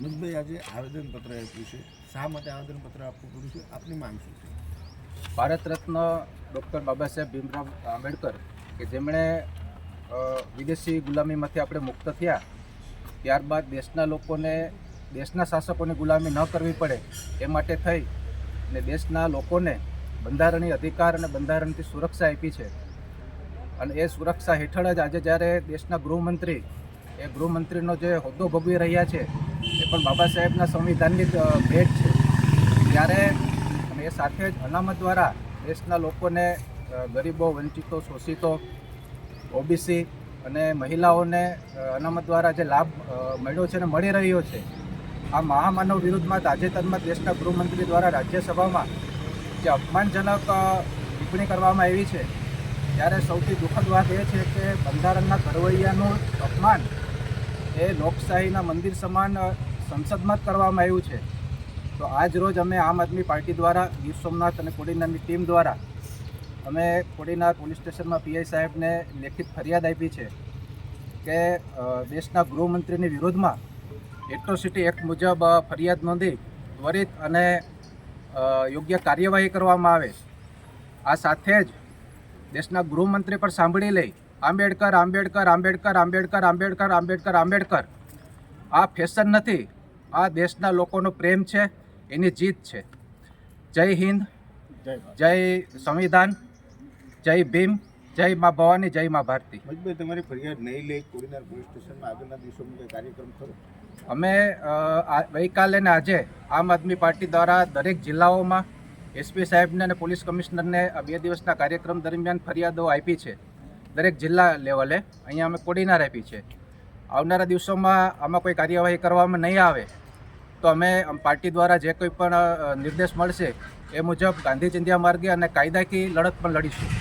અનુજભાઈ આજે આવેદનપત્ર આપ્યું છે. શા માટે આવેદનપત્ર આપવું પડ્યું છે? આપની માંગ શું છે? ભારત રત્ન ડૉક્ટર બાબા સાહેબ ભીમરાવ આંબેડકર કે જેમણે વિદેશી ગુલામીમાંથી આપણે મુક્ત થયા, ત્યારબાદ દેશના લોકોને, દેશના શાસકોની ગુલામી ન કરવી પડે એ માટે થઈ અને દેશના લોકોને બંધારણીય અધિકાર અને બંધારણથી સુરક્ષા આપી છે. અને એ સુરક્ષા હેઠળ જ આજે જ્યારે દેશના ગૃહમંત્રી એ ગૃહમંત્રીનો જે હોદ્દો ભોગવી રહ્યા છે, એ પણ બાબા સાહેબના સંવિધાનની ભેટ છે. ત્યારે અને એ સાથે જ અનામત દ્વારા દેશના લોકોને ગરીબો, વંચિતો, શોષિતો, ઓબીસી અને મહિલાઓને અનામત દ્વારા જે લાભ મળ્યો છે અને મળી રહ્યો છે, આ મહામાનવ વિરુદ્ધમાં તાજેતરમાં દેશના ગૃહમંત્રી દ્વારા રાજ્યસભામાં જે અપમાનજનક ટિપ્પણી કરવામાં આવી છે, ત્યારે સૌથી દુઃખદ વાત એ છે કે બંધારણના ઘડવૈયાનું અપમાન એ લોકશાહીના મંદિર સમાન સંસદમાં જ કરવામાં આવ્યું છે. તો આજ રોજ અમે આમ આદમી પાર્ટી દ્વારા, ગીર સોમનાથ અને કોડીનારની ટીમ દ્વારા, અમે કોડીનાર પોલીસ સ્ટેશનમાં પીઆઈ સાહેબને લેખિત ફરિયાદ આપી છે કે દેશના ગૃહમંત્રીની વિરોધમાં એટ્રોસિટી એક્ટ મુજબ ફરિયાદ નોંધી ત્વરિત અને યોગ્ય કાર્યવાહી કરવામાં આવે. આ સાથે જ દેશના ગૃહમંત્રી પણ સાંભળી લઈ આંબેડકર આંબેડકર આંબેડકર આંબેડકર આંબેડકર આંબેડકર આંબેડકર. આ ફેશન નથી. આ દેશના લોકોનો પ્રેમ છે. એની જીત છે. જય હિન્દ. જય સંવિધાન. જય ભીમ. જય મા ભવાની જય મા ભારતી. તમારી ફરિયાદ નહીં લઈ કોડીનાર પોલીસ સ્ટેશનમાં આગળના દિવસોમાં કોઈ કાર્યક્રમ ખરો? અમે ગઈકાલે ને આજે આમ આદમી પાર્ટી દ્વારા દરેક જિલ્લાઓમાં એસપી સાહેબને અને પોલીસ કમિશનરને બે દિવસના કાર્યક્રમ દરમિયાન ફરિયાદો આપી છે. દરેક જિલ્લા લેવલે અહીંયા અમે કોડીનાર આપી છે. આવનારા દિવસોમાં આમાં કોઈ કાર્યવાહી કરવામાં નહીં આવે તો અમ પાર્ટી દ્વારા જે કોઈ પણ નિર્દેશ મળશે એ મુજબ ગાંધી ચિંધ્યા માર્ગે અને કાયદાકીય લડત પણ લડીશું.